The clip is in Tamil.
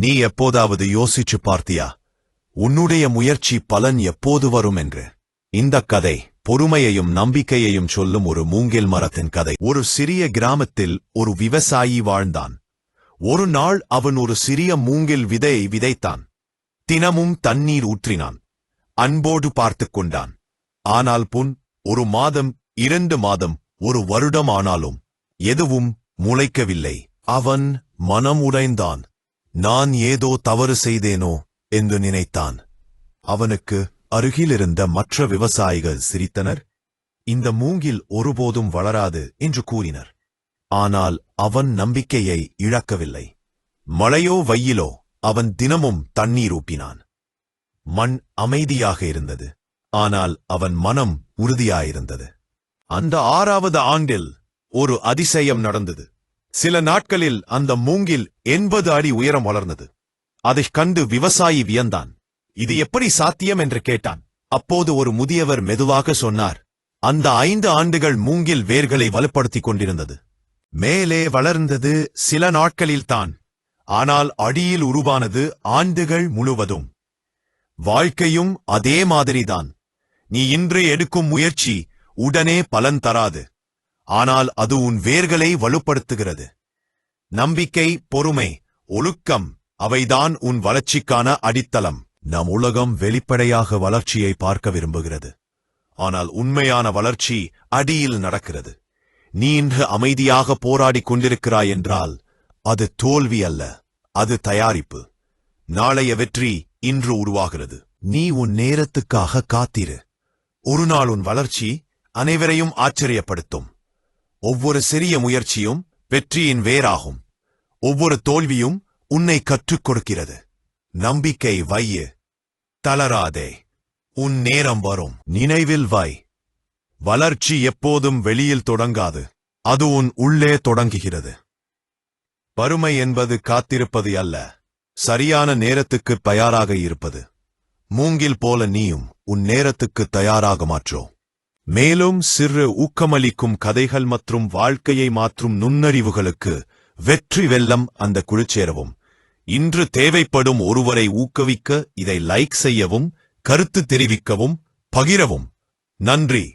நீ எப்போதாவது யோசிச்சு பார்த்தியா? உன்னுடைய முயற்சி பலன் எப்போது வரும் என்று? இந்த கதை பொறுமையையும் நம்பிக்கையையும் சொல்லும் ஒரு மூங்கில் மரத்தின் கதை. ஒரு சிறிய கிராமத்தில் ஒரு விவசாயி வாழ்ந்தான். ஒரு நாள் அவன் ஒரு சிறிய மூங்கில் விதையை விதைத்தான். தினமும் தண்ணீர் ஊற்றினான். அன்போடு பார்த்துக் கொண்டான். ஆனால் புன் ஒரு மாதம் இரண்டு மாதம் ஒரு வருடம் ஆனாலும் எதுவும் முளைக்கவில்லை. அவன் மனம் உடைந்தான் நான் ஏதோ தவறு செய்தேனோ என்று நினைத்தான். அவனுக்கு அருகிலிருந்த மற்ற விவசாயிகள் சிரித்தனர். இந்த மூங்கில் ஒருபோதும் வளராது என்று கூறினர். ஆனால் அவன் நம்பிக்கையை இழக்கவில்லை. மழையோ வெயிலோ அவன் தினமும் தண்ணீர் ஊப்பினான். மண் அமைதியாக இருந்தது. ஆனால் அவன் மனம் உறுதியாயிருந்தது. அந்த ஆறாவது ஆண்டில் ஒரு அதிசயம் நடந்தது. சில நாட்களில் அந்த மூங்கில் எண்பது அடி உயரம் வளர்ந்தது. அதைக் கண்டு விவசாயி வியந்தான். இது எப்படி சாத்தியம் என்று கேட்டான். அப்போது ஒரு முதியவர் மெதுவாக சொன்னார். அந்த ஐந்து ஆண்டுகள் மூங்கில் வேர்களை வலுப்படுத்திக் கொண்டிருந்தது. மேலே வளர்ந்தது சில நாட்களில்தான் ஆனால் அடியில் உருவானது ஆண்டுகள் முழுவதும். வாழ்க்கையும் அதே மாதிரிதான். நீ இன்று எடுக்கும் முயற்சி உடனே பலன் தராது. ஆனால் அது உன் வேர்களை வலுப்படுத்துகிறது. நம்பிக்கை பொறுமை ஒழுக்கம் அவைதான் உன் வளர்ச்சிக்கான அடித்தளம். நம் உலகம் வெளிப்படையாக வளர்ச்சியை பார்க்க விரும்புகிறது. ஆனால் உண்மையான வளர்ச்சி அடியில் நடக்கிறது. நீ இன்று அமைதியாக போராடிக் கொண்டிருக்கிறாய் என்றால் அது தோல்வி அல்ல அது தயாரிப்பு. நாளைய வெற்றி இன்று உருவாகிறது. நீ உன் நேரத்துக்காக காத்திரு. ஒரு நாள் உன் வளர்ச்சி அனைவரையும் ஆச்சரியப்படுத்தும். ஒவ்வொரு சிறிய முயற்சியும் வெற்றியின் வேராகும். ஒவ்வொரு தோல்வியும் உன்னை கற்றுக் கொடுக்கிறது. நம்பிக்கை வையு. தளராதே. உன் நேரம் வரும். நினைவில் வை வளர்ச்சி எப்போதும் வெளியில் தொடங்காது. அது உன் உள்ளே தொடங்குகிறது. வறுமை என்பது காத்திருப்பது அல்ல. சரியான நேரத்துக்கு தயாராக இருப்பது. மூங்கில் போல நீயும் உன் நேரத்துக்கு தயாராக மாற்றோ. மேலும் சிறு ஊக்கமளிக்கும் கதைகள் மற்றும் வாழ்க்கையை மாற்றும் நுண்ணறிவுகளுக்கு வெற்றி வெல்லம் அந்த குழுச்சேரவும் இன்று தேவைப்படும் ஒருவரை ஊக்குவிக்க இதை லைக் செய்யவும் கருத்து தெரிவிக்கவும் பகிரவும். நன்றி.